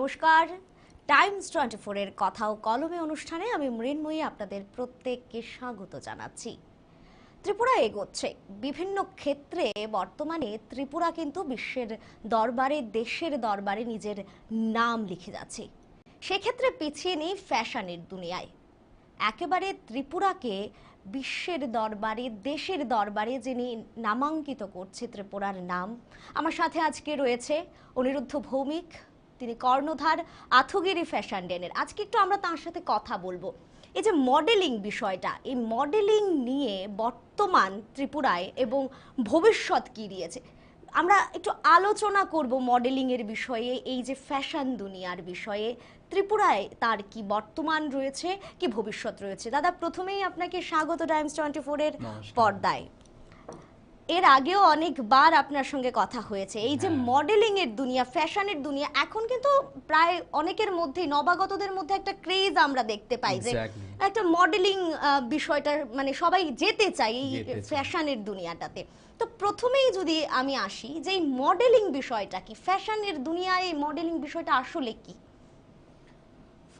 নমস্কার। Times twenty ফোরের কথা ও কলমে অনুষ্ঠানে আমি মৃন্ময়ী আপনাদের প্রত্যেককে স্বাগত জানাচ্ছি। ত্রিপুরা এগোচ্ছে। বিভিন্ন ক্ষেত্রে বর্তমানে ত্রিপুরা কিন্তু বিশ্বের দরবারে, দেশের দরবারে নিজের নাম লিখে যাচ্ছে। সেক্ষেত্রে পিছিয়ে নেই ফ্যাশনের দুনিয়ায়। একেবারে ত্রিপুরাকে বিশ্বের দরবারে, দেশের দরবারে যিনি নামাঙ্কিত করছে ত্রিপুরার নাম, আমার সাথে আজকে রয়েছে অনিরুদ্ধ ভৌমিক তিনি কর্ণধার আথুগিরি ফ্যাশন ডেনের। আজকে একটু আমরা তার সাথে কথা বলব। এই যে মডেলিং বিষয়টা এই মডেলিং নিয়ে বর্তমান ত্রিপুরায় এবং ভবিষ্যৎ কি দিয়েছে? আমরা একটু আলোচনা করব মডেলিং এর বিষয়ে এই যে ফ্যাশন দুনিয়ার বিষয়ে। ত্রিপুরায় তার কি বর্তমান রয়েছে কি ভবিষ্যৎ রয়েছে? দাদা প্রথমেই আপনাকে স্বাগত টাইমস টোয়েন্টি ফোরের। পর্দায়। এর আগেও অনেকবার আপনার সঙ্গে কথা হয়েছে। এই যে হ্যাঁ। মডেলিং এর দুনিয়া ফ্যাশনের দুনিয়া এখন কিন্তু প্রায় অনেকের মধ্যে নবাগতদের মধ্যে একটা ক্রেজ আমরা দেখতে পাই যে একটা মডেলিং বিষয়টা মানে সবাই যেতে চায় এই ফ্যাশনের দুনিয়াটাতে। তো প্রথমেই যদি আমি আসি যে এই মডেলিং বিষয়টা কি? ফ্যাশনের দুনিয়ায় এই মডেলিং বিষয়টা আসলে কি?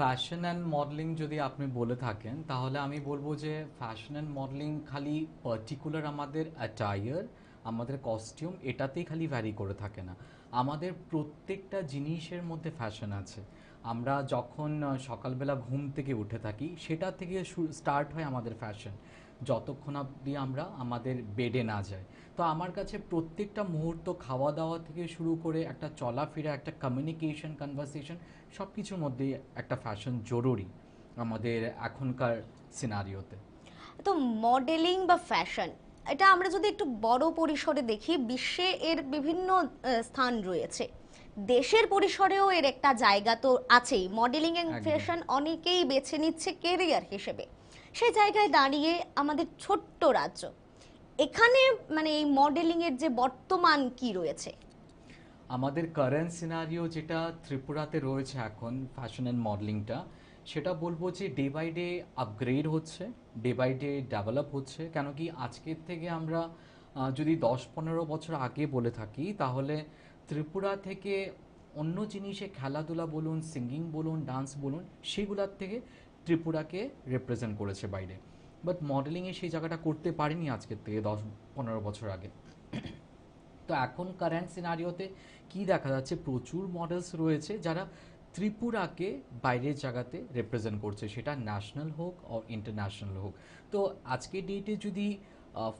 ফ্যাশন অ্যান্ড মডেলিং যদি আপনি বলে থাকেন, তাহলে আমি বলব যে ফ্যাশন অ্যান্ড মডেলিং খালি পার্টিকুলার আমাদের অ্যাটায়ার আমাদের কস্টিউম এটাতেই খালি ভ্যারি করে থাকে না। আমাদের প্রত্যেকটা জিনিসের মধ্যে ফ্যাশন আছে। আমরা যখন সকালবেলা ঘুম থেকে উঠে থাকি, সেটা থেকে স্টার্ট হয় আমাদের ফ্যাশন যতক্ষণ অবধি আমরা আমাদের বেডে না যাই। তো আমার কাছে প্রত্যেকটা মুহূর্ত খাওয়া দাওয়া থেকে শুরু করে একটা চলাফেরা একটা কমিউনিকেশন কনভারসেশন সব কিছুর মধ্যে একটা ফ্যাশন জরুরি আমাদের এখনকার সিনারিওতে তো মডেলিং বা ফ্যাশন এটা আমরা যদি একটু বড় পরিসরে দেখি বিশ্বে এর বিভিন্ন স্থান রয়েছে। দেশের পরিসরেও এর একটা জায়গা তো আছেই। মডেলিং এন্ড ফ্যাশন অনেকেই বেছে নিচ্ছে কেরিয়ার হিসেবে। সেই জায়গায় দাঁড়িয়ে আমাদের ছোট্ট রাজ্য। এখানে মানে এই মডেলিং এর যে বর্তমান কি রয়েছে? আমাদের কারেন্ট সিনারিও যেটা ত্রিপুরাতে রয়েছে এখন ফ্যাশন অ্যান্ড মডেলিংটা সেটা বলব যে ডে বাই ডে আপগ্রেড হচ্ছে ডে বাই ডে ডেভেলপ হচ্ছে। কেন কি আজকের থেকে আমরা যদি দশ পনেরো বছর আগে বলে থাকি, তাহলে ত্রিপুরা থেকে অন্য জিনিসে খেলাধুলা বলুন সিঙ্গিং বলুন ডান্স বলুন, সেগুলোর থেকে ত্রিপুরাকে রিপ্রেজেন্ট করেছে বাইরে। বাট মডেলিংয়ে সেই জায়গাটা করতে পারিনি আজকের থেকে দশ, পনেরো বছর আগে। তো এখন কারেন্ট সিনারিওতে কি দেখা যাচ্ছে? প্রচুর মডেলস রয়েছে যারা ত্রিপুরাকে বাইরের জায়গাতে রিপ্রেজেন্ট করছে। সেটা ন্যাশনাল হোক অর ইন্টারন্যাশনাল হোক। তো আজকের ডেটে যদি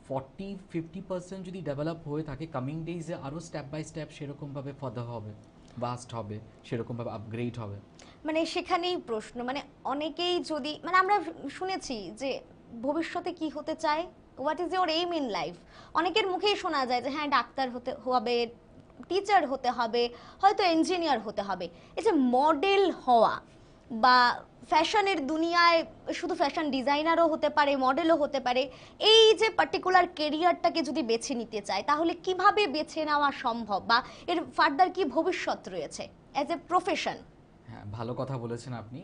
ফর্টি ফিফটি পার্সেন্ট যদি ডেভেলপ হয়ে থাকে কামিং ডেজে আরও স্টেপ বাই স্টেপ সেরকমভাবে ফাদার হবে বাস্ট হবে, সেরকমভাবে আপগ্রেড হবে। মানে সেখানেই প্রশ্ন মানে অনেকেই যদি মানে আমরা শুনেছি যে ভবিষ্যতে কি হতে চায়? What is your aim in life অনেকের মুখেই শোনা যায় যে হ্যাঁ ডাক্তার হতে হবে টিচার হতে হবে, হয়তো ইঞ্জিনিয়ার হতে হবে। এই যে মডেল হওয়া বা ফ্যাশনের দুনিয়ায় শুধু ফ্যাশন ডিজাইনারও হতে পারে মডেলও হতে পারে, এই যে পার্টিকুলার কেরিয়ারটাকে যদি বেছে নিতে চায়, তাহলে কীভাবে বেছে নেওয়া সম্ভব বা এর ফার্দার কি ভবিষ্যৎ রয়েছে? অ্যাজ এ প্রফেশন হ্যাঁ ভালো কথা বলেছেন আপনি।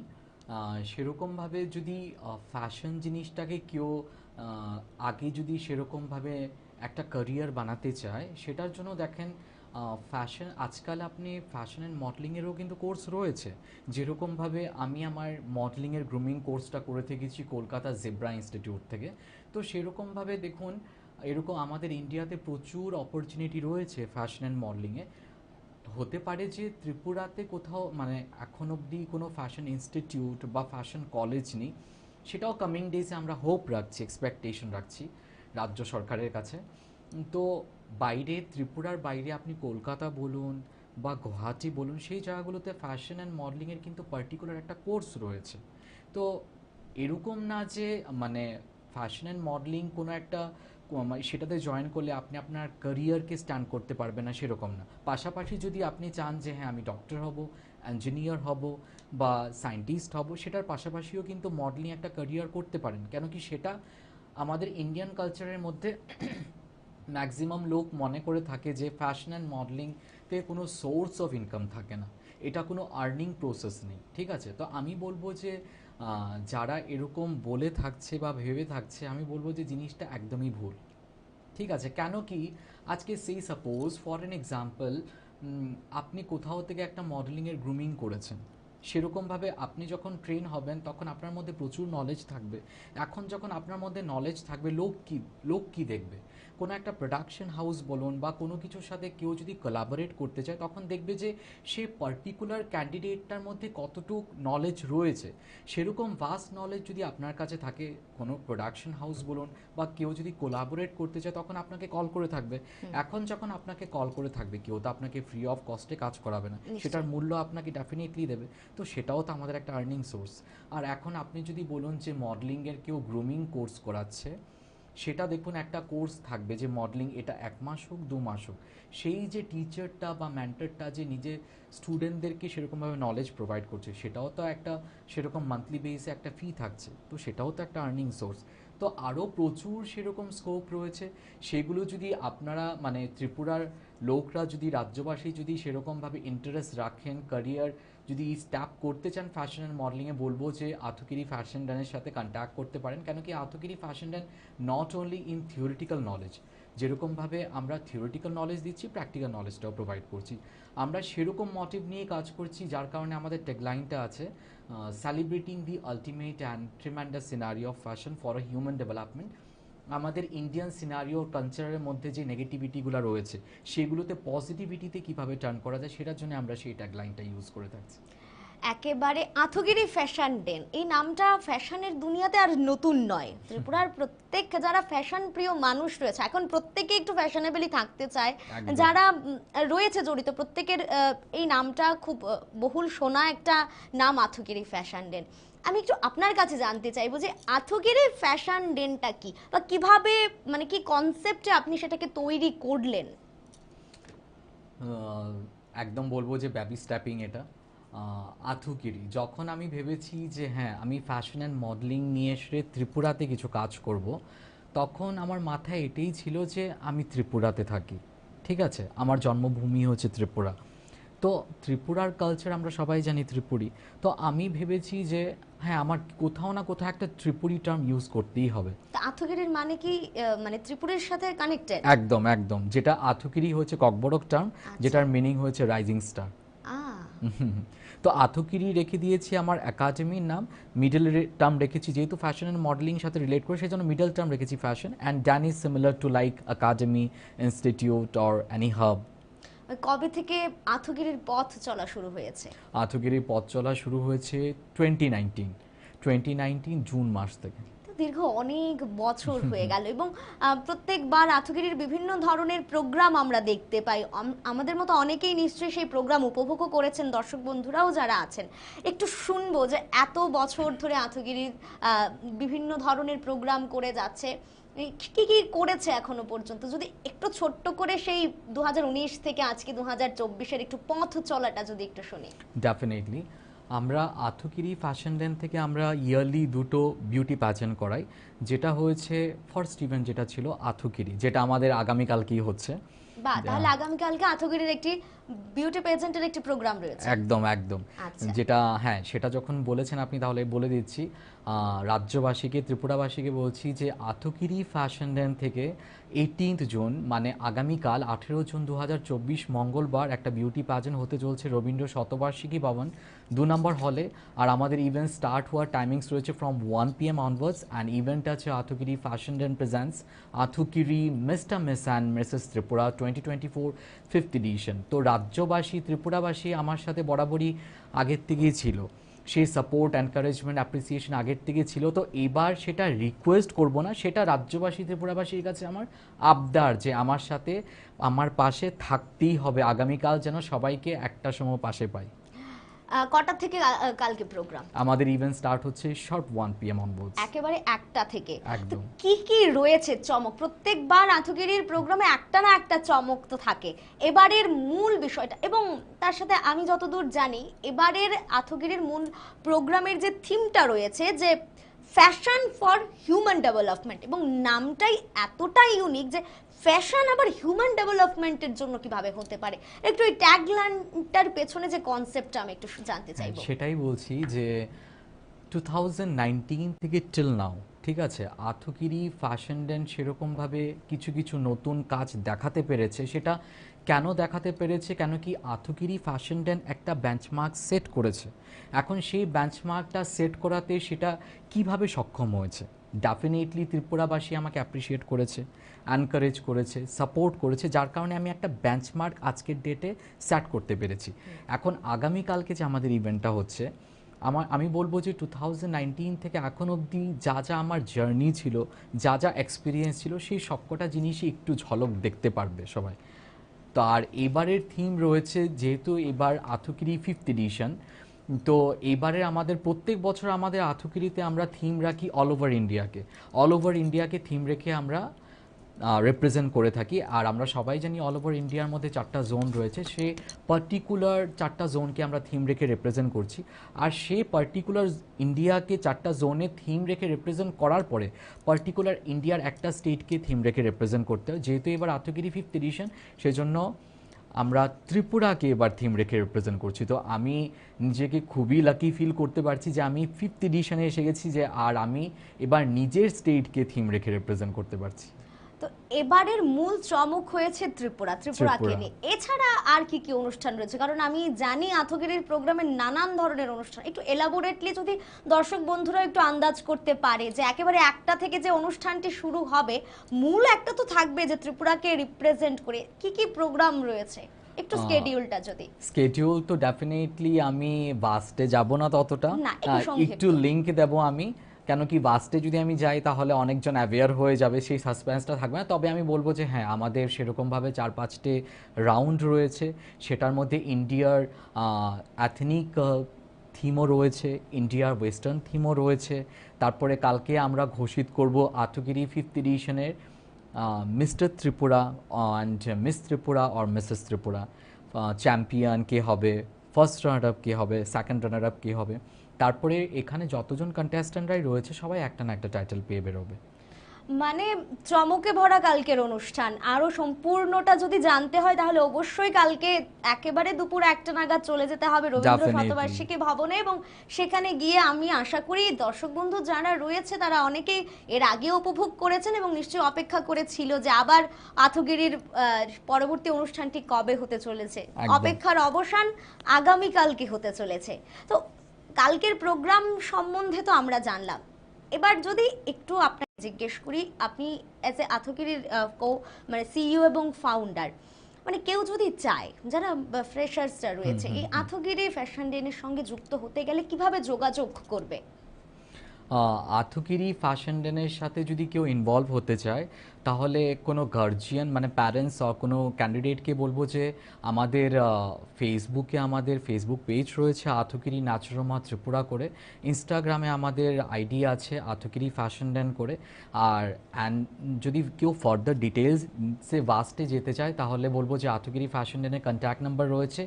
সেরকমভাবে যদি ফ্যাশন জিনিসটাকে কেউ আগে যদি সেরকমভাবে একটা ক্যারিয়ার বানাতে চায়, সেটার জন্য দেখেন ফ্যাশন আজকাল আপনি ফ্যাশন অ্যান্ড মডেলিংয়েরও কিন্তু কোর্স রয়েছে। যেরকমভাবে আমি আমার মডেলিংয়ের গ্রুমিং কোর্সটা করে থেকেছি কলকাতা জেব্রা ইনস্টিটিউট থেকে। তো সেরকমভাবে দেখুন, এরকম আমাদের ইন্ডিয়াতে প্রচুর অপরচুনিটি রয়েছে ফ্যাশন অ্যান্ড মডেলিংয়ে হতে পারে যে ত্রিপুরাতে কোথাও মানে এখন অবধি কোনো ফ্যাশন ইনস্টিটিউট বা ফ্যাশন কলেজ নেই, সেটাও কামিং ডেজে আমরা হোপ রাখছি এক্সপেকটেশন রাখছি রাজ্য সরকারের কাছে। তো বাইরে, ত্রিপুরার বাইরে আপনি কলকাতা বলুন বা গুয়াহাটি বলুন, সেই জায়গাগুলোতে ফ্যাশন অ্যান্ড মডেলিংয়ের কিন্তু পার্টিকুলার একটা কোর্স রয়েছে। তো এরকম না যে মানে ফ্যাশন অ্যান্ড মডেলিং কোনো একটা সেটাতে জয়েন করলে আপনি আপনার ক্যারিয়ারকে স্ট্যান্ড করতে পারবেন না সেরকম না। পাশাপাশি যদি আপনি চান যে হ্যাঁ আমি ডক্টর হব ইঞ্জিনিয়ার হব বা সায়েন্টিস্ট হব, সেটার পাশাপাশিও কিন্তু মডেলিং একটা ক্যারিয়ার করতে পারেন। কেন কি সেটা আমাদের ইন্ডিয়ান কালচারের মধ্যে ম্যাক্সিমাম লোক মনে করে থাকে যে ফ্যাশন অ্যান্ড মডেলিংতে কোনো সোর্স অফ ইনকাম থাকে না। এটা কোনো আর্নিং প্রসেস নেই, ঠিক আছে? তো আমি বলব যে যারা এরকম বলে থাকছে বা ভেবে থাকছে, আমি বলব যে জিনিসটা একদমই ভুল। ঠিক আছে? কেন কি আজকে সেই সাপোজ ফর এন এক্সাম্পল আপনি কোথাও থেকে একটা মডেলিংয়ের গ্রুমিং করেছেন। সেরকমভাবে আপনি যখন ট্রেন হবেন, তখন আপনার মধ্যে প্রচুর নলেজ থাকবে। এখন যখন আপনার মধ্যে নলেজ থাকবে, লোক কি লোক কি দেখবে? কোনো একটা প্রোডাকশন হাউস বলুন বা কোনো কিছুর সাথে কেউ যদি কোলাবোরেট করতে চায়, তখন দেখবে যে সে পার্টিকুলার ক্যান্ডিডেটটার মধ্যে কতটুক নলেজ রয়েছে। সেরকম ভাস্ট নলেজ যদি আপনার কাছে থাকে কোনো প্রোডাকশন হাউস বলুন বা কেউ যদি কোলাবোরেট করতে চায় তখন আপনাকে কল করে থাকবে। এখন যখন আপনাকে কল করে থাকবে কেউ তো আপনাকে ফ্রি অফ কস্টে কাজ করাবে না। সেটার মূল্য আপনাকে ডেফিনেটলি দেবে। তো সেটাও তো আমাদের একটা আর্নিং সোর্স আর এখন আপনি যদি বলুন যে মডেলিংয়ের কেউ গ্রুমিং কোর্স করাচ্ছে সেটা দেখুন একটা কোর্স থাকবে যে মডেলিং এটা এক মাস হোক, দু মাস হোক। সেই যে টিচারটা বা ম্যান্টারটা যে নিজে স্টুডেন্টদেরকে সেরকমভাবে নলেজ প্রোভাইড করছে, সেটাও তো একটা সেরকম মান্থলি বেসে একটা ফি থাকছে। তো সেটাও তো একটা আর্নিং সোর্স তো আরও প্রচুর সেরকম স্কোপ রয়েছে। সেগুলো যদি আপনারা মানে ত্রিপুরার লোকরা যদি, রাজ্যবাসী যদি সেরকমভাবে ইন্টারেস্ট রাখেন ক্যারিয়ার যদি স্ট্যাপ করতে চান ফ্যাশন অ্যান্ড মডেলিংয়ে বলব যে আথুকিরি ফ্যাশন ডানের সাথে কন্ট্যাক্ট করতে পারেন। কেন কি Athukiri fashion den not only in theoretical knowledge যেরকমভাবে আমরা থিওরিটিক্যাল নলেজ দিচ্ছি প্র্যাকটিক্যাল নলেজটাও প্রোভাইড করছি। আমরা সেরকম মোটিভ নিয়ে কাজ করছি, যার কারণে আমাদের টেগলাইনটা আছে celebrating the ultimate and tremendous scenery of fashion for a human development আমাদের ইন্ডিয়ান সিনারিও কালচারের মধ্যে যে নেগেটিভিটিগুলো রয়েছে, সেগুলোতে পজিটিভিটিতে কীভাবে টার্ন করা যায়, সেটার জন্য আমরা সেই ট্যাগলাইনটা ইউজ করে থাকছি। একেবারে আথগিরি ফ্যাশন ডেন। এই নামটা ফ্যাশনের দুনিয়াতে আর নতুন নয়। ত্রিপুরার প্রত্যেক যারা ফ্যাশন প্রিয় মানুষ রয়েছে এখন প্রত্যেকে একটু ফ্যাশনেবলি থাকতে চায়। যারা রয়েছে জড়িত প্রত্যেকের এই নামটা খুব বহুল শোনা একটা নাম আথগিরি ফ্যাশন ডেন। আমি একটু আপনার কাছে জানতে চাইব যে আথগিরি ফ্যাশন ডেনটা কি? বা কীভাবে মানে কি কনসেপ্টে আপনি সেটাকে তৈরি করলেন? একদম বলব যে ব্যাবি স্ট্যাপিং এটা। আথুকিরি যখন আমি ভেবেছি যে হ্যাঁ আমি ফ্যাশন অ্যান্ড মডেলিং নিয়ে এসে ত্রিপুরাতে কিছু কাজ করব তখন আমার মাথায় এটাই ছিল যে আমি ত্রিপুরাতে থাকি। ঠিক আছে? আমার জন্মভূমি হচ্ছে ত্রিপুরা। তো ত্রিপুরার কালচার আমরা সবাই জানি ত্রিপুরি। তো আমি ভেবেছি যে হ্যাঁ আমার কোথাও না কোথাও একটা ত্রিপুরি টার্ম ইউজ করতেই হবে। আথুকিরির মানে কি মানে ত্রিপুরের সাথে কানেক্টেড একদম একদম। যেটা আথুকিরি হচ্ছে ককবরক টার্ম যেটার মিনিং হয়েছে রাইজিং স্টার। তো আথুকিরি রেখে দিয়েছি আমার একাডেমির নাম। মিডল টার্ম রেখেছি যেহেতু ফ্যাশন অ্যান্ড মডেলিং সাথে রিলেট করে সেই জন্য মিডল টার্ম রেখেছি fashion and den is similar to like academy institute or any hub কবে থেকে আথুগিরির পথ চলা শুরু হয়েছে? আথুকিরির পথ চলা শুরু হয়েছে twenty nineteen twenty nineteen June মাস থেকে। দীর্ঘ অনেক বছর হয়ে গেল এবং প্রত্যেকবার আথগিরির বিভিন্ন ধরনের প্রোগ্রাম আমরা দেখতে পাই। আমাদের মতো অনেকেই নিশ্চয়ই সেই প্রোগ্রাম উপভোগও করেছেন দর্শক বন্ধুরাও যারা আছেন। একটু শুনব যে এত বছর ধরে আথগিরির আহ, বিভিন্ন ধরনের প্রোগ্রাম করে যাচ্ছে। কি কি করেছে এখনও পর্যন্ত? যদি একটু ছোট্ট করে সেই দু হাজার উনিশ থেকে আজকে দু হাজার চব্বিশের একটু পথ চলাটা যদি একটু শুনি। ডেফিনেটলি আমরা আথুকিরি ফ্যাশন লেন থেকে আমরা ইয়ারলি দুটো বিউটি প্যাচেন করাই। যেটা হয়েছে ফার্স্ট ইভেন্ট যেটা ছিল আথুকিরি যেটা আমাদের আগামীকালকেই হচ্ছে। বা তাহলে আগামীকালকে আথুকিরির একটি বিউটি পেজেন্টের একটি প্রোগ্রাম রয়েছে। একদম একদম। আচ্ছা। যেটা হ্যাঁ সেটা যখন বলেছেন আপনি তাহলে বলে দিচ্ছি। রাজ্যবাসীকে ত্রিপুরাবাসীকে বলছি যে আথকিরি ফ্যাশন ডেন থেকে এইটিন্থ জুন মানে আগামীকাল আঠেরো জুন দু হাজার চব্বিশ মঙ্গলবার একটা বিউটি প্যাজেন্ট হতে চলছে রবীন্দ্র শতবার্ষিকী ভবন দু নম্বর হলে আর আমাদের ইভেন্ট স্টার্ট হওয়ার টাইমিংস রয়েছে from one P M onwards and event আছে Athukiri fashion den presents Athukiri mister miss and missus Tripura twenty twenty four fifth edition তো রাজ্যবাসী, ত্রিপুরাবাসী আমার সাথে বরাবরই আগের থেকেই ছিল। সেই সাপোর্ট এনকারেজমেন্ট অ্যাপ্রিসিয়েশন আগের থেকে ছিল। তো এবার সেটা রিকোয়েস্ট করব না, সেটা রাজ্যবাসী, ত্রিপুরাবাসীর কাছে আমার আবদার যে আমার সাথে আমার পাশে থাকতেই হবে। আগামীকাল যেন সবাইকে একটা সময় পাশে পাই। কটা থেকে কালকে প্রোগ্রাম আমাদের ইভেন্ট স্টার্ট হচ্ছে sharp one P M onboard একেবারে একটা থেকে। একদম। কি কি রয়েছে চমক? প্রত্যেকবার আথগিরির প্রোগ্রামে একটা না একটা চমক তো থাকে। এবারের মূল বিষয়টা এবং তার সাথে আমি যতদূর জানি এবারের আথগিরির মূল প্রোগ্রামের যে থিমটা রয়েছে যে ফ্যাশন ফর হিউম্যান ডেভেলপমেন্ট এবং নামটাই এতটাই ইউনিক যে ফ্যাশন আবার হিউম্যান ডেভেলপমেন্টের জন্য কীভাবে হতে পারে? একটু এই ট্যাগলাইনটার পেছনে যে কনসেপ্টটা আমি একটু জানতে চাইব। সেটাই বলছি যে টু থাউজেন্ড নাইনটিন থেকে টিল নাও ঠিক আছে? আথুকিরি ফ্যাশন ডেন্ট সেরকমভাবে কিছু কিছু নতুন কাজ দেখাতে পেরেছে। সেটা কেন দেখাতে পেরেছে? কেন কি আথুকিরি ফ্যাশন ডেন্ট একটা বেঞ্চমার্ক সেট করেছে? এখন সেই বেঞ্চমার্কটা সেট করাতে সেটা কীভাবে সক্ষম হয়েছে? ডেফিনেটলি ত্রিপুরাবাসী আমাকে অ্যাপ্রিসিয়েট করেছে। এনকারেজ করেছে সাপোর্ট করেছে, যার কারণে আমি একটা বেঞ্চমার্ক আজকের ডেটে সেট করতে পেরেছি। এখন আগামীকালকে যে আমাদের ইভেন্টটা হচ্ছে, আমার, আমি বলব যে টু থেকে এখন অবধি যা যা আমার জার্নি ছিল, যা যা এক্সপিরিয়েন্স ছিল, সেই সবকটা জিনিসই একটু ঝলক দেখতে পারবে সবাই। তো আর এবারের থিম রয়েছে যেহেতু এবার আথুকিরি ফিফথ এডিশন তো এবারে আমাদের প্রত্যেক বছর আমাদের আথুকিরিতে আমরা থিম রাখি অল ওভার ইন্ডিয়াকে অল ওভার ইন্ডিয়াকে থিম রেখে আমরা রিপ্রেজেন্ট করে থাকি। আর আমরা সবাই জানি অল ওভার ইন্ডিয়ার মধ্যে চারটা জোন রয়েছে। সে পার্টিকুলার চারটা জোনকে আমরা থিম রেখে রিপ্রেজেন্ট করছি। আর সে পার্টিকুলার ইন্ডিয়াকে চারটা জোনে থিম রেখে রিপ্রেজেন্ট করার পরে পার্টিকুলার ইন্ডিয়ার একটা স্টেটকে থিম রেখে রিপ্রেজেন্ট করতে হয়। যেহেতু এবার আত্মগিরি ফিফথ এডিশন সেজন্য আমরা ত্রিপুরাকে এবার থিম রেখে রিপ্রেজেন্ট করছি। তো আমি নিজেকে খুবই লাকি ফিল করতে পারছি যে আমি ফিফথ এডিশনে এসে গেছি যে আর আমি এবার নিজের স্টেটকে থিম রেখে রিপ্রেজেন্ট করতে পারছি। তো এবারের মূল চমক হয়েছে ত্রিপুরা ত্রিপুরাকে ত্রিপুরা। নিয়ে। এছাড়া আর কি কি অনুষ্ঠান রয়েছে? কারণ আমি জানি আথগিরির প্রোগ্রামে নানান ধরনের অনুষ্ঠান। একটু এলাবোরেটলি যদি দর্শক বন্ধুরা একটু আন্দাজ করতে পারে যে একেবারে একটা থেকে যে অনুষ্ঠানটি শুরু হবে মূল একটা তো থাকবে যে ত্রিপুরাকে রিপ্রেজেন্ট করে। কি কি প্রোগ্রাম রয়েছে? একটু স্কেডিউলটা যদি। স্কেডিউল তো ডেফিনেটলি আমি বাসটে যাব না ততটা। একটু লিংক দেব আমি। কেন কি বাসটে যদি আমি যাই, তাহলে অনেকজন অ্যাওয়্যার হয়ে যাবে, সেই সাসপেন্সটা থাকবে না। তবে আমি বলব যে হ্যাঁ আমাদের সেরকমভাবে চার পাঁচটে রাউন্ড রয়েছে। সেটার মধ্যে ইন্ডিয়ার অ্যাথনিক থিমও রয়েছে ইন্ডিয়ার ওয়েস্টার্ন থিমও রয়েছে। তারপরে কালকে আমরা ঘোষিত করব Athukiri fifth এডিশনের mister Tripura and miss Tripura or missus Tripura champion কে হবে ফার্স্ট রানার আপ কে হবে সেকেন্ড রানার আপ কী হবে, তারপরে এখানে যতজন কন্টেস্ট্যান্টরাই রয়েছে, সবাই একটা না একটা টাইটেল পেয়ে বেরোবে। মানে চমকে ভরা কালকের অনুষ্ঠান। আরও সম্পূর্ণটা যদি জানতে হয় তাহলে অবশ্যই কালকে একেবারে দুপুর একটা নাগাদ চলে যেতে হবে রবীন্দ্র. শতবার্ষিকী ভবনে এবং সেখানে গিয়ে আমি আশা করি দর্শক বন্ধু যারা রয়েছে তারা অনেকেই এর আগে উপভোগ করেছেন এবং নিশ্চয়ই অপেক্ষা করেছিল যে আবার আথগিরির পরবর্তী অনুষ্ঠানটি কবে হতে চলেছে। অপেক্ষার অবসান আগামী কালকে হতে চলেছে। তো কালকের প্রোগ্রাম সম্বন্ধে তো আমরা জানলাম। এবার যদি একটু আপনাকে জিজ্ঞেস করি আপনি অ্যাজ এ আথকিরির মানে সিইও এবং ফাউন্ডার মানে কেউ যদি চায় যারা ফ্রেশার্সরা রয়েছে এই আথগিরি ফ্যাশন ডেনের সঙ্গে যুক্ত হতে গেলে কীভাবে যোগাযোগ করবে? আথুকিরি ফ্যাশন ডেনের সাথে যদি কেউ ইনভলভ হতে চায় তাহলে কোনো গার্জিয়ান মানে প্যারেন্টস আর কোনো ক্যান্ডিডেটকে বলব যে আমাদের ফেসবুকে আমাদের ফেসবুক পেজ রয়েছে আথুকিরি ন্যাচুরোমা ত্রিপুরা করে। ইনস্টাগ্রামে আমাদের আইডি আছে আথুকিরি ফ্যাশন ড্যান করে। আর অ্যান্ড যদি কেউ ফার্দার ডিটেলস সে ভাস্টে যেতে চায়, তাহলে বলব যে আথুকিরি ফ্যাশন ডেনের কন্ট্যাক্ট নাম্বার রয়েছে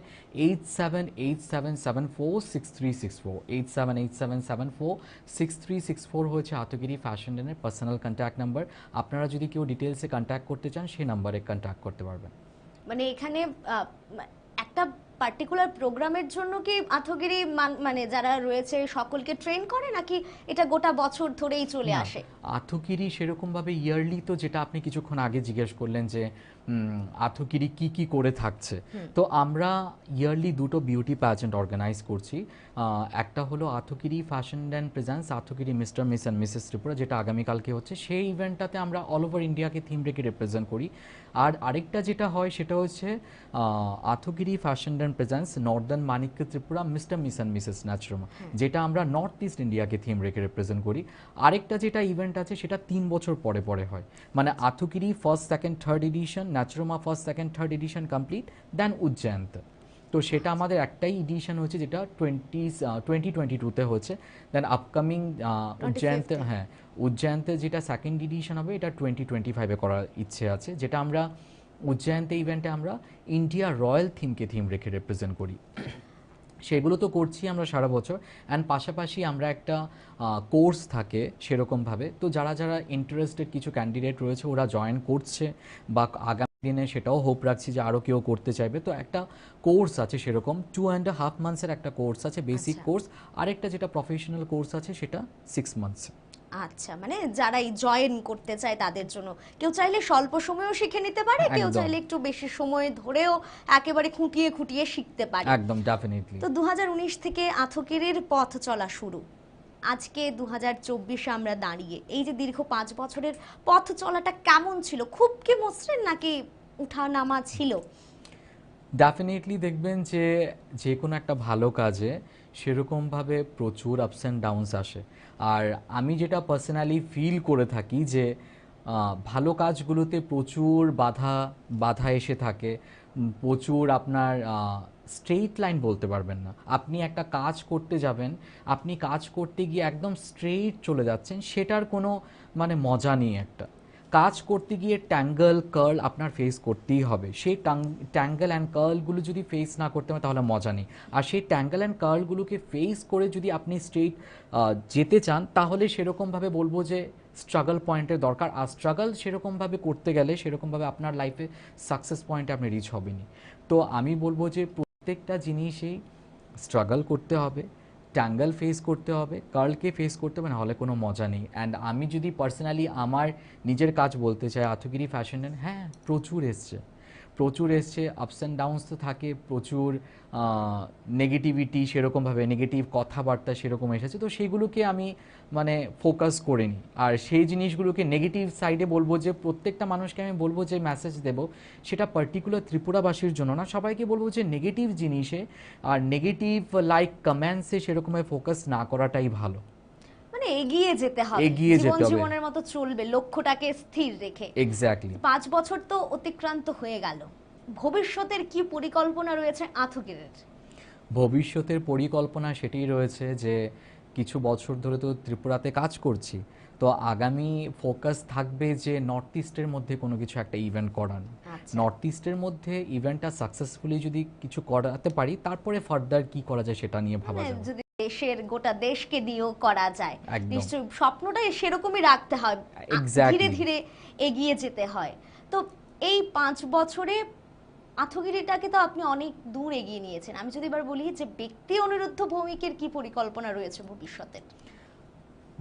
eight seven eight seven seven four six three six four eight seven eight seven seven four six three six four হয়েছে আতগিরি ফ্যাশন ডেনের পার্সোনাল কন্ট্যাক্ট নাম্বার আপনারা যদি কেউ ডিটেলসে কন্ট্যাক্ট করতে চান সেই নাম্বারে কন্ট্যাক্ট করতে পারবেন। মানে এখানে একটা পার্টিকুলার প্রোগ্রামের জন্য কি আথগিরি মান- যারা রয়েছে সকলকে ট্রেন করে নাকি এটা গোটা বছর ধরেই চলে আসে? আথগিরি সেরকমভাবে ইয়ারলি তো যেটা আপনি কিছুক্ষণ আগে জিজ্ঞেস করলেন যে আথুকিরি কি কি করে থাকছে? তো আমরা ইয়ারলি দুটো বিউটি প্যাজেন্ট অর্গানাইজ করছি। একটা হলো Athukiri fashion and presents Athukiri mister miss and missus Tripura যেটা আগামীকালকে হচ্ছে। সেই ইভেন্টটাতে আমরা অল ওভার ইন্ডিয়াকে থিম রেখে রিপ্রেজেন্ট করি। আর আরেকটা যেটা হয় সেটা হচ্ছে আহ, Athukiri fashion and presents northern Manikya Tripura mister miss and missus ন্যাচুরমা যেটা আমরা নর্থ ইস্ট ইন্ডিয়াকে থিম রেখে রিপ্রেজেন্ট করি। আরেকটা যেটা ইভেন্ট আছে সেটা তিন বছর পরে পরে হয়। মানে Athukiri first second third edition ন্যাচুরমা first second third edition complete then Ujjayanta তো সেটা আমাদের একটাই এডিশন হচ্ছে যেটা টোয়েন্টি টোয়েন্টি টোয়েন্টি টুতে হচ্ছে দেন আপকামিং উজ্জয়ন্ত হ্যাঁ উজ্জয়ন্তে যেটা সেকেন্ড এডিশন হবে এটা টোয়েন্টি টোয়েন্টি ফাইভে করার ইচ্ছে আছে। যেটা আমরা উজ্জয়ন্তে ইভেন্টে আমরা ইন্ডিয়া রয়্যাল থিমকে থিম রেখে রিপ্রেজেন্ট করি। সেগুলো তো করছি আমরা সারা বছর। অ্যান্ড পাশাপাশি আমরা একটা কোর্স থাকে সেরকমভাবে। তো যারা যারা ইন্টারেস্টেড কিছু ক্যান্ডিডেট রয়েছে ওরা জয়েন করছে বা আগামী দিনে সেটাও হোপ রাখছি যে আরও কেউ করতে চাইবে। তো একটা কোর্স আছে সেরকম টু অ্যান্ড হাফ মান্থসের একটা কোর্স আছে বেসিক আচ্ছা। কোর্স আরেকটা যেটা প্রফেশনাল কোর্স আছে সেটা সিক্স মান্থস আচ্ছা মানে যারাই জয়েন করতে চায় তাদের জন্য। কেউ চাইলে স্বল্প সময়েও শিখে নিতে পারে কেউ চাইলে একটু বেশি সময় ধরেও একেবারে খুঁটিয়ে খুঁটিয়ে শিখতে পারে। একদম ডেফিনেটলি তো দুই হাজার উনিশ থেকে আথকিরের পথ চলা শুরু। আজকে দু হাজার আমরা দাঁড়িয়ে। এই যে দীর্ঘ পাঁচ বছরের পথ চলাটা কেমন ছিল? খুব কি মসৃণ নাকি উঠা নামা ছিল? ডেফিনেটলি দেখবেন যে যে কোনো একটা ভালো কাজে সেরকমভাবে প্রচুর আপস অ্যান্ড ডাউনস আসে। আর আমি যেটা পার্সোনালি ফিল করে থাকি যে ভালো কাজগুলোতে প্রচুর বাধা বাধা এসে থাকে। প্রচুর আপনার স্ট্রেইট লাইন বলতে পারবেন না। আপনি একটা কাজ করতে যাবেন, আপনি কাজ করতে গিয়ে একদম স্ট্রেইট চলে যাচ্ছেন, সেটার কোনো মানে মজা নেই একটা। কাজ করতে গিয়ে ট্যাঙ্গল কার্ল আপনার ফেস করতেই হবে। সেই ট্যাঙ্গল অ্যান্ড কার্লগুলো যদি ফেস না করতে হয়, তাহলে মজা নেই। আর সেই ট্যাঙ্গল অ্যান্ড কার্লগুলোকে ফেস করে যদি আপনি স্ট্রেট যেতে চান, তাহলে সেরকমভাবে বলব যে স্ট্রাগল পয়েন্টের দরকার। আর স্ট্রাগল সেরকমভাবে করতে গেলে, সেরকমভাবে আপনার লাইফে সাকসেস পয়েন্টে আপনি রিচ হবেনি তো আমি বলব যে প্রত্যেকটা জিনিসেই স্ট্রাগল করতে হবে ট্যাঙ্গল ফেস করতে হবে কার্লকে ফেস করতে হবে, নাহলে কোনো মজা নেই। অ্যান্ড আমি যদি পার্সোনালি আমার নিজের কাজ বলতে চাই আথুগিরি ফ্যাশন হ্যাঁ প্রচুর এসছে। প্রচুর এসছে আপস অ্যান্ড ডাউনস তো থাকে, প্রচুর নেগেটিভিটি সেরকমভাবে নেগেটিভ কথাবার্তা সেরকম এসেছে। তো সেগুলোকে আমি মানে ফোকাস করে নিই। আর সেই জিনিসগুলোকে নেগেটিভ সাইডে বলব যে, প্রত্যেকটা মানুষকে আমি বলব যে মেসেজ দেব, সেটা পার্টিকুলার ত্রিপুরাবাসীর জন্য না। সবাইকে বলব যে নেগেটিভ জিনিসে আর নেগেটিভ লাইক কমেন্টসে সেরকমভাবে ফোকাস না করাটাই ভালো। মানে এগিয়ে যেতে হবে। এগিয়ে যেতে হবে। জীবনের মতো চলবে লক্ষ্যটাকে স্থির রেখে। এক্স্যাক্টলি পাঁচ বছর তো অতিক্রান্ত হয়ে গেল। ভবিষ্যতের কি পরিকল্পনা রয়েছে আথকিরের? ভবিষ্যতের পরিকল্পনা সেটাই রয়েছে যে কিছু বছর ধরে তো ত্রিপুরাতে কাজ করছি। তো আগামী ফোকাস থাকবে যে নর্থ ইস্টের মধ্যে কোনো কিছু একটা ইভেন্ট আচ্ছা। নর্থ ইস্টের মধ্যে ইভেন্টটা সাকসেসফুলি যদি কিছু করাতে পারি তারপরে ফার্দার কি করা যায় সেটা নিয়ে ভাবা মানে যাবে। যদি দেশের গোটা দেশকে দিয়েও করা যায়। নিশ্চয়ই স্বপ্নটা সেরকমই রাখতে হয় ধীরে ধীরে এগিয়ে যেতে হয়। তো এই পাঁচ বছরে আথগিরিটাকে তো আপনি অনেক দূর এগিয়ে নিয়েছেন। আমি যদি এবার বলি যে ব্যক্তি অনিরুদ্ধ ভৌমিকের কি পরিকল্পনা রয়েছে ভবিষ্যতে?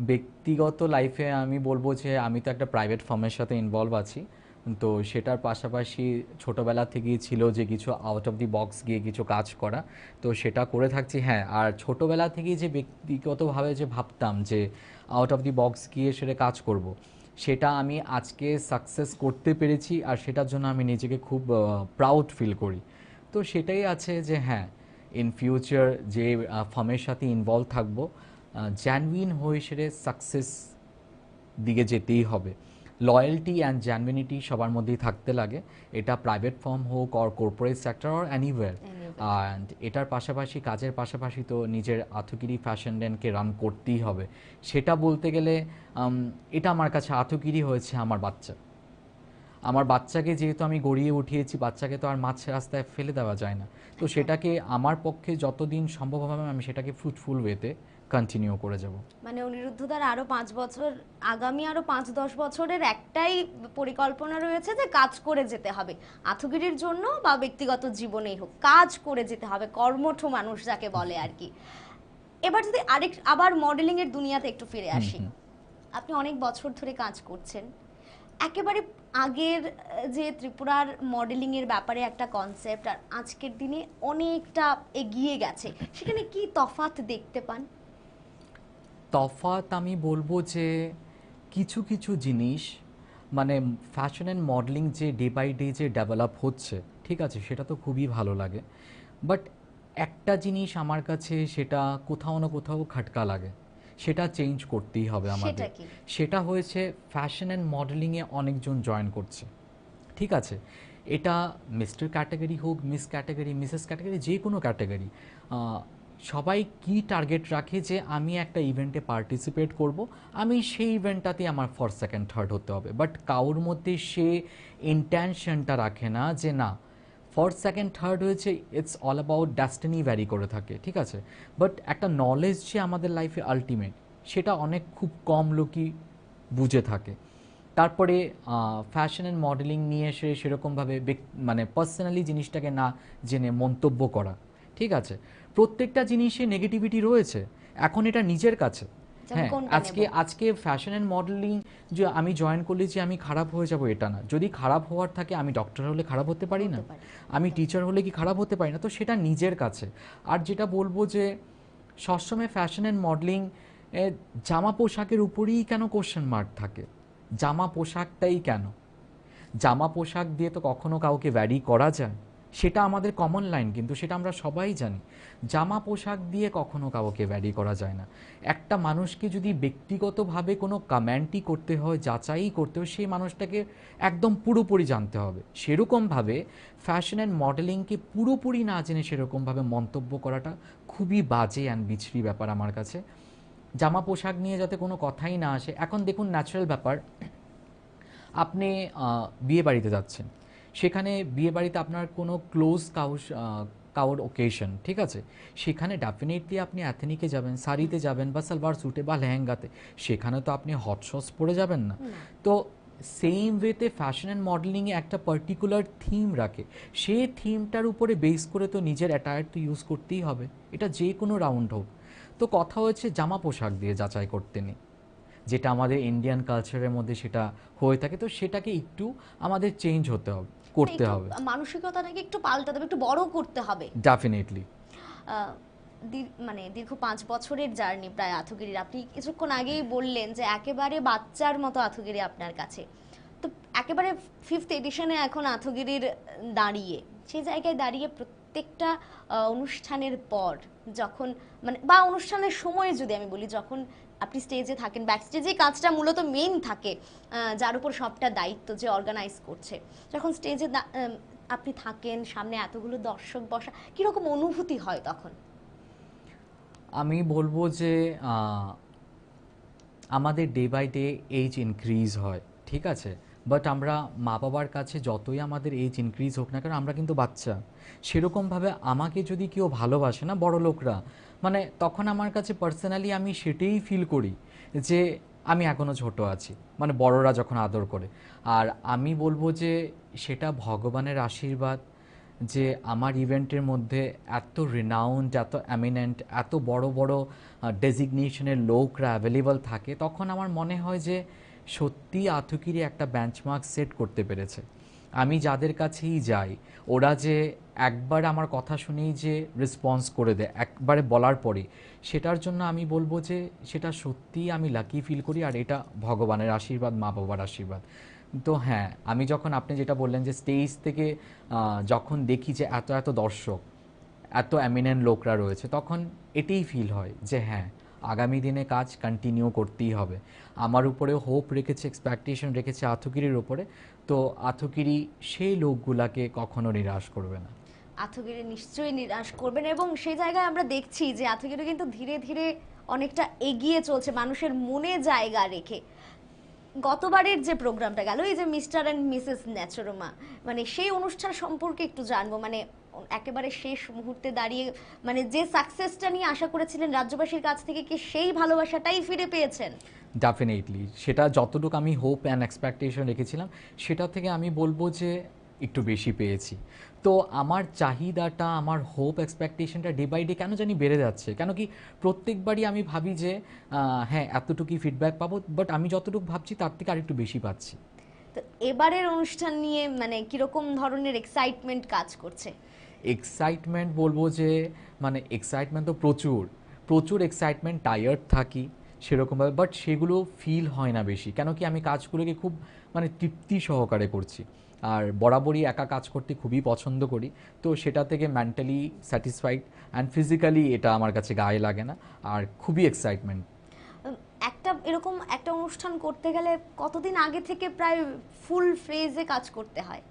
ব্যক্তিগত লাইফে আমি বলব যে আমি তো একটা প্রাইভেট ফার্মের সাথে ইনভলভ আছি। তো সেটার পাশাপাশি ছোটোবেলা থেকেই ছিল যে কিছু আউট অফ দি বক্স গিয়ে কিছু কাজ করা। তো সেটা করে থাকছি হ্যাঁ। আর ছোটোবেলা থেকেই যে ব্যক্তিগতভাবে যে ভাবতাম যে আউট অফ দি বক্স গিয়ে সেটা কাজ করব। সেটা আমি আজকে সাকসেস করতে পেরেছি আর সেটার জন্য আমি নিজেকে খুব প্রাউড ফিল করি। তো সেটাই আছে যে হ্যাঁ ইন ফিউচার যে ফার্মের সাথে ইনভলভ থাকব জেনুইন হয়ে সেটা সাকসেস দিকে যেতেই হবে। লয়্যালটি অ্যান্ড জেনুইনিটি সবার মধ্যেই থাকতে লাগে। এটা প্রাইভেট ফার্ম হোক or corporate sector or anywhere and এটার পাশাপাশি কাজের পাশাপাশি তো নিজের আথুকিরি ফ্যাশন ডেনকে রান করতেই হবে। সেটা বলতে গেলে এটা আমার কাছে আথুকিরি হয়েছে আমার বাচ্চা। আমার বাচ্চাকে যেহেতু আমি গড়িয়ে উঠিয়েছি বাচ্চাকে তো আর মাছ রাস্তায় ফেলে দেওয়া যায় না। তো সেটাকে আমার পক্ষে যতদিন সম্ভব হবে আমি সেটাকে ফ্রুটফুল ওয়েতে কন্টিনিউ করে যাব। মানে অনিরুদ্ধদার আরও পাঁচ বছর আগামী আরও পাঁচ দশ বছরের একটাই পরিকল্পনা রয়েছে যে কাজ করে যেতে হবে। আথগিরির জন্য বা ব্যক্তিগত জীবনেই হোক কাজ করে যেতে হবে কর্মঠ মানুষ যাকে বলে আর কি। এবার যদি আরেক আবার মডেলিং এর দুনিয়াতে একটু ফিরে আসি। আপনি অনেক বছর ধরে কাজ করছেন। একেবারে আগের যে ত্রিপুরার মডেলিং এর ব্যাপারে একটা কনসেপ্ট আর আজকের দিনে অনেকটা এগিয়ে গেছে। সেখানে কি তফাৎ দেখতে পান? তফাৎ আমি বলব যে কিছু কিছু জিনিস মানে ফ্যাশন অ্যান্ড মডেলিং যে ডে বাই ডে যে ডেভেলপ হচ্ছে ঠিক আছে সেটা তো খুবই ভালো লাগে। বাট একটা জিনিস আমার কাছে সেটা কোথাও না কোথাও খাটকা লাগে সেটা চেঞ্জ করতেই হবে আমাদের। সেটা সেটা হয়েছে ফ্যাশন অ্যান্ড মডেলিংয়ে অনেকজন জয়েন করছে ঠিক আছে? এটা মিস্টার ক্যাটাগরি হোক মিস ক্যাটাগরি মিসেস ক্যাটাগরি যে কোনো ক্যাটাগরি সবাই কি টার্গেট রাখে যে আমি একটা ইভেন্টে পার্টিসিপেট করব? আমি সেই ইভেন্টটাতে আমার ফার্স্ট সেকেন্ড থার্ড হতে হবে। বাট কারোর মধ্যে সে ইন্টেনশনটা রাখে না যে না ফার্স্ট সেকেন্ড থার্ড হয়েছে it's all about destiny vary করে থাকে, ঠিক আছে? বাট একটা নলেজ যে আমাদের লাইফে আলটিমেট সেটা অনেক খুব কম লোকই বুঝে থাকে। তারপরে ফ্যাশন অ্যান্ড মডেলিং নিয়ে এসে সেরকমভাবে মানে পার্সোনালি জিনিসটাকে না জেনে মন্তব্য করা, ঠিক আছে? প্রত্যেকটা জিনিসে নেগেটিভিটি রয়েছে। এখন এটা নিজের কাছে। হ্যাঁ আজকে আজকে ফ্যাশন অ্যান্ড মডেলিং যে আমি জয়েন করলে যে আমি খারাপ হয়ে যাব এটা না। যদি খারাপ হওয়ার থাকে আমি ডক্টর হলে খারাপ হতে পারি না। আমি টিচার হলে কি খারাপ হতে পারি না? তো সেটা নিজের কাছে। আর যেটা বলব যে সবসময় ফ্যাশন অ্যান্ড মডেলিং জামা পোশাকের উপরেই কেন কোশ্চেন মার্ক থাকে? জামা পোশাকটাই কেন? জামা পোশাক দিয়ে তো কখনো কাউকে ভ্যারি করা যায়। সেটা আমাদের কমন লাইন কিন্তু সেটা আমরা সবাই জানি। জামা পোশাক দিয়ে কখনো কাউকে ভ্যারি করা যায় না। একটা মানুষকে যদি ব্যক্তিগতভাবে কোনো কমেন্টই করতে হয় যাচাই করতে হয়, সেই মানুষটাকে একদম পুরোপুরি জানতে হবে। সেরকমভাবে ফ্যাশন অ্যান্ড মডেলিংকে পুরোপুরি না জেনে সেরকমভাবে মন্তব্য করাটা খুবই বাজে অ্যান্ড বিচ্ছিরি ব্যাপার আমার কাছে। জামা পোশাক নিয়ে যাতে কোনো কথাই না আসে, এখন দেখুন ন্যাচারাল ব্যাপার। আপনি বিয়ে বাড়িতে যাচ্ছেন। সেখানে বিয়ে বাড়িতে আপনার কোনো ক্লোজ কাউস কাউর ওকেশন ঠিক আছে? সেখানে ডেফিনেটলি আপনি অ্যাথেনিকে যাবেন শাড়িতে যাবেন বা সালবার স্যুটে বা লেহেঙ্গাতে। সেখানে তো আপনি হট সস পরে যাবেন না। তো সেম ওয়েতে ফ্যাশন অ্যান্ড মডেলিংয়ে একটা পার্টিকুলার থিম রাখে। সেই থিমটার উপরে বেস করে তো নিজের অ্যাটায়ার তো ইউজ করতেই হবে। এটা যে কোনো রাউন্ড হোক। তো কথা হচ্ছে জামা পোশাক দিয়ে যাচাই করতে নেই। যেটা আমাদের ইন্ডিয়ান কালচারের মধ্যে সেটা হয়ে থাকে তো সেটাকে একটু আমাদের চেঞ্জ হতে হবে। করতে হবে। মানসিকতাটাকে একটু পাল্টাতে হবে একটু বড় করতে হবে। ডেফিনেটলি মানে দীর্ঘ পাঁচ বছরের জার্নি প্রায় আথুগিরির। আপনি কিছুক্ষণ আগেই বললেন যে একেবারে বাচ্চার মতো আথুগিরি আপনার কাছে। তো একেবারে ফিফথ এডিশনে এখন আথুগিরির দাঁড়িয়ে সেই জায়গায় দাঁড়িয়ে প্রত্যেকটা অনুষ্ঠানের পর যখন মানে বা অনুষ্ঠানের সময় যদি আমি বলি যখন আপনি স্টেজে থাকেন ব্যাক স্টেজে কাজটা মূলত মেইন থাকে যার উপর সবটা দায়িত্ব যে অর্গানাইজ করছে। যখন স্টেজে আপনি থাকেন, সামনে এতগুলো দর্শক বসা, কীরকম অনুভূতি হয় তখন? আমি বলব যে আমাদের day by day age increase হয়, ঠিক আছে? বাট আমরা মা বাবার কাছে যতই আমাদের এজ ইনক্রিজ হোক না কেন, আমরা কিন্তু বাচ্চা। সেরকমভাবে আমাকে যদি কেউ ভালোবাসে না, বড় লোকরা মানে তখন আমার কাছে পার্সোনালি আমি সেটাই ফিল করি যে আমি এখনও ছোট আছি মানে বড়রা যখন আদর করে। আর আমি বলব যে সেটা ভগবানের আশীর্বাদ যে আমার ইভেন্টের মধ্যে এত রিনাউন্ড এত অ্যামিনেন্ট এত বড় বড় ডেজিগনেশনের লোকরা অ্যাভেলেবল থাকে, তখন আমার মনে হয় যে সত্যি আথুকিরি একটা বেঞ্চমার্ক সেট করতে পেরেছে। আমি যাদের কাছেই যাই, ওরা যে একবার আমার কথা শুনেই যে রেসপন্স করে দেয়, একবারে বলার পরে, সেটার জন্য আমি বলব যে সেটা সত্যিই আমি লাকি ফিল করি আর এটা ভগবানের আশীর্বাদ, মা বাবার আশীর্বাদ। তো হ্যাঁ আমি যখন আপনি যেটা বললেন যে স্টেজ থেকে যখন দেখি যে এত এত দর্শক, এত অ্যামিনেন্ট লোকরা রয়েছে, তখন এটাই ফিল হয় যে হ্যাঁ আগামী দিনে কাজ কন্টিনিউ করতেই হবে। আমার উপরে হোপ রেখেছে এক্সপেকটেশন রেখেছে আথুকিরির উপরে। তো আথুকিরি সেই লোকগুলাকে কখনো নিরাশ করবে না। আথুগিরি নিশ্চয়ই নিরাশ করবেন এবং সেই জায়গায় আমরা দেখছি যে আথুগিরি কিন্তু ধীরে ধীরে অনেকটা এগিয়ে চলছে, মানুষের মনে জায়গা রেখে। গতবারের যে প্রোগ্রামটা গেল, এই যে মিস্টার অ্যান্ড মিসেস ন্যাচরোমা মানে সেই অনুষ্ঠান সম্পর্কে একটু জানব। মানে একেবারে শেষ মুহূর্তে দাঁড়িয়ে মানে যে সাকসেসটা নিয়ে আশা করেছিলেন রাজ্যবাসীর কাছ থেকে কি সেই ভালোবাসাটাই ফিরে পেয়েছেন? ডেফিনেটলি সেটা যতটুকু আমি হোপ অ্যান্ড এক্সপেকটেশন রেখেছিলাম সেটা থেকে আমি বলব যে একটু বেশি পেয়েছি। তো আমার চাহিদাটা আমার হোপ এক্সপেকটেশনটা ডে বাই ডে কেন জানি বেড়ে যাচ্ছে? কেন কি প্রত্যেকবারই আমি ভাবি যে হ্যাঁ এতটুকুই ফিডব্যাক পাবো বাট আমি যতটুকু ভাবছি তার থেকে আরেকটু বেশি পাচ্ছি। তো এবারের অনুষ্ঠান নিয়ে মানে কীরকম ধরনের এক্সাইটমেন্ট কাজ করছে? এক্সাইটমেন্ট বলব যে মানে এক্সাইটমেন্ট তো প্রচুর প্রচুর এক্সাইটমেন্ট টায়ার্ড থাকি সেরকমভাবে বাট সেগুলো ফিল হয় না বেশি। কেন কি আমি কাজগুলোকে খুব মানে তৃপ্তি সহকারে করছি। আর বরাবরই একা কাজ করতে খুবই পছন্দ করি। তো সেটা থেকে মেন্টালি স্যাটিসফাইড অ্যান্ড ফিজিক্যালি এটা আমার কাছে গায়ে লাগে না। আর খুবই এক্সাইটমেন্ট একটা এরকম একটা অনুষ্ঠান করতে গেলে কতদিন আগে থেকে প্রায় ফুল ফ্রেজে কাজ করতে হয়?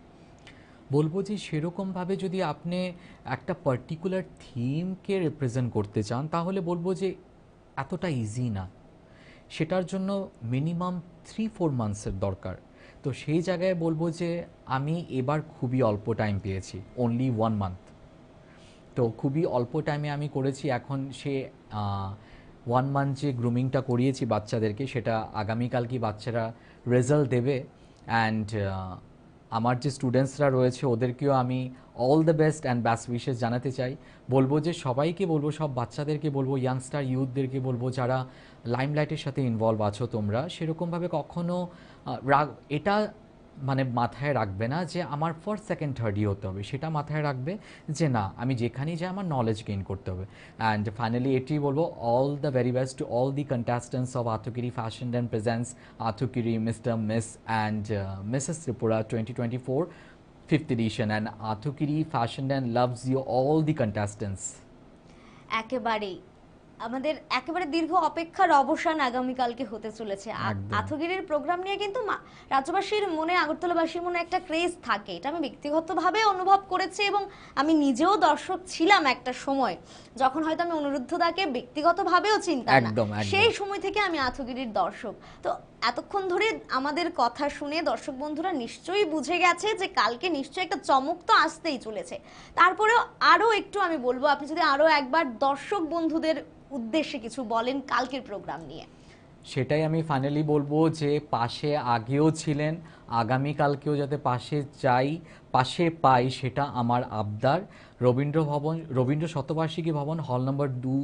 বলব যে সেরকমভাবে যদি আপনি একটা পার্টিকুলার থিমকে রিপ্রেজেন্ট করতে চান, তাহলে বলব যে এতটা ইজি না। সেটার জন্য মিনিমাম থ্রি ফোর মান্থসের দরকার। তো সেই জায়গায় বলব যে আমি এবার খুবই অল্প টাইম পেয়েছি অনলি ওয়ান মান্থ তো খুবই অল্প টাইমে আমি করেছি, এখন সে ওয়ান মান্থ যে গ্রুমিংটা করিয়েছি বাচ্চাদেরকে, সেটা আগামীকাল কি বাচ্চারা রেজাল্ট দেবে? অ্যান্ড আমার যে স্টুডেন্টসরা রয়েছে, ওদেরকেও আমি all the best and best wishes জানাতে চাই। বলব যে সবাইকে বলব, সব বাচ্চাদেরকে বলব ইয়াংস্টার ইউথদেরকে বলব, যারা লাইমলাইটের সাথে ইনভলভ আছো তোমরা, সেরকমভাবে কখনো রাগ, এটা মানে মাথায় রাখবে না যে আমার ফার্স্ট সেকেন্ড থার্ডই হতে হবে। সেটা মাথায় রাখবে যে না, আমি যেখানেই যাই আমার নলেজ গেইন করতে হবে। অ্যান্ড ফাইনালি এটি বলব all the very best to all the contestants of Athukiri fashion and presents Athukiri mister miss and missus Tripura twenty twenty four fifth edition and Athukiri fashion and loves you all the contestants একেবারেই। আমাদের একেবারে দীর্ঘ অপেক্ষার অবসান আগামীকালকে হতে চলেছে। আথগিরির programme নিয়ে কিন্তু রাজ্যবাসীর মনে আগরতলাবাসীর মনে একটা ক্রেজ থাকে। এটা আমি ব্যক্তিগতভাবে অনুভব করেছি এবং আমি নিজেও দর্শক ছিলাম একটা সময় যখন হয়তো আমি অনিরুদ্ধদাকে ব্যক্তিগতভাবেও চিন্তা না। সেই সময় থেকে আমি আথগিরির দর্শক। তো এতক্ষণ ধরে আমাদের কথা শুনে দর্শক বন্ধুরা নিশ্চয়ই বুঝে গেছে যে কালকে নিশ্চয়ই একটা চমক তো আসতেই চলেছে। তারপরেও আরও একটু আমি বলব, আপনি যদি আরও একবার দর্শক বন্ধুদের উদ্দেশ্যে কিছু বলেন কালকের প্রোগ্রাম নিয়ে। সেটাই আমি ফাইনালি বলব যে পাশে আগেও ছিলেন, আগামীকালকেও যাতে পাশে যাই, পাশে পাই সেটা আমার আবদার। রবীন্দ্র ভবন, রবীন্দ্র শতবার্ষিকী ভবন হল নম্বর দু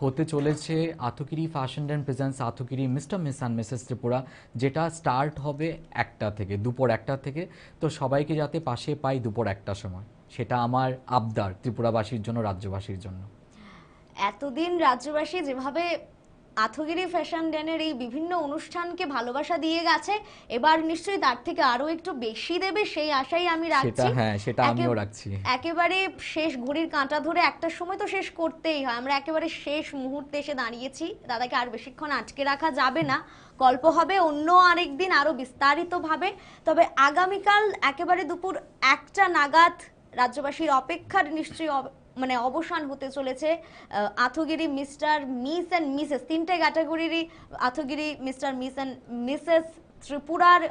হতে চলেছে Athukiri fashion and presents Athukiri mister miss and missus Tripura যেটা স্টার্ট হবে একটা থেকে, দুপুর একটা থেকে। তো সবাইকে যাতে পাশে পাই দুপুর একটা সময়, সেটা আমার আবদার ত্রিপুরাবাসীর জন্য, রাজ্যবাসীর জন্য। এতদিন রাজ্যবাসী যেভাবে আথগিরি ফ্যাশন ডেনের এই বিভিন্ন অনুষ্ঠানকে ভালোবাসা দিয়ে গেছে। এবার নিশ্চয়ই তার থেকে আরও একটু বেশি দেবে সেই আশাই আমি রাখছি। সেটা হ্যাঁ সেটা আমিও রাখছি। একেবারে শেষ ঘড়ির কাঁটা ধরে একটা সময় তো শেষ করতেই হয়। আমরা একেবারে শেষ মুহূর্তে এসে দাঁড়িয়েছি। দাদাকে আর বেশিক্ষণ আটকে রাখা যাবে না। গল্প হবে অন্য আরেকদিন আরও বিস্তারিত ভাবে তবে আগামীকাল একেবারে দুপুর একটা নাগাদ রাজ্যবাসীর অপেক্ষার নিশ্চয়ই মানে অবসান হতে চলেছে Athukiri mister, miss and missus, তিনটে ক্যাটাগরিরই Athukiri mister, miss and missus ত্রিপুরার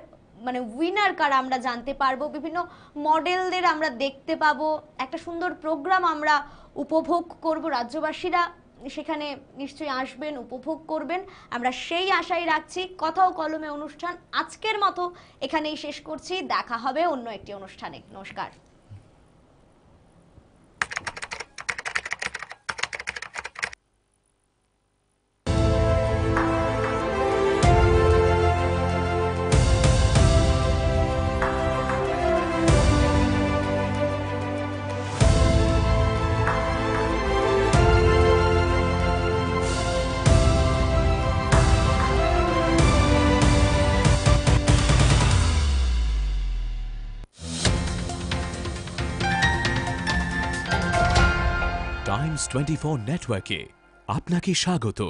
মানে উইনার কারা আমরা জানতে পারব, বিভিন্ন মডেলদের আমরা দেখতে পাবো, একটা সুন্দর প্রোগ্রাম আমরা উপভোগ করব, রাজ্যবাসীরা সেখানে নিশ্চয়ই আসবেন, উপভোগ করবেন। আমরা সেই আশাই রাখছি কথা ও কলমে অনুষ্ঠান আজকের মতো এখানেই শেষ করছি, দেখা হবে অন্য একটি অনুষ্ঠানে। নমস্কার। টাইমস টোয়েন্টি ফোর নেটওয়ার্কে আপনাকে স্বাগত।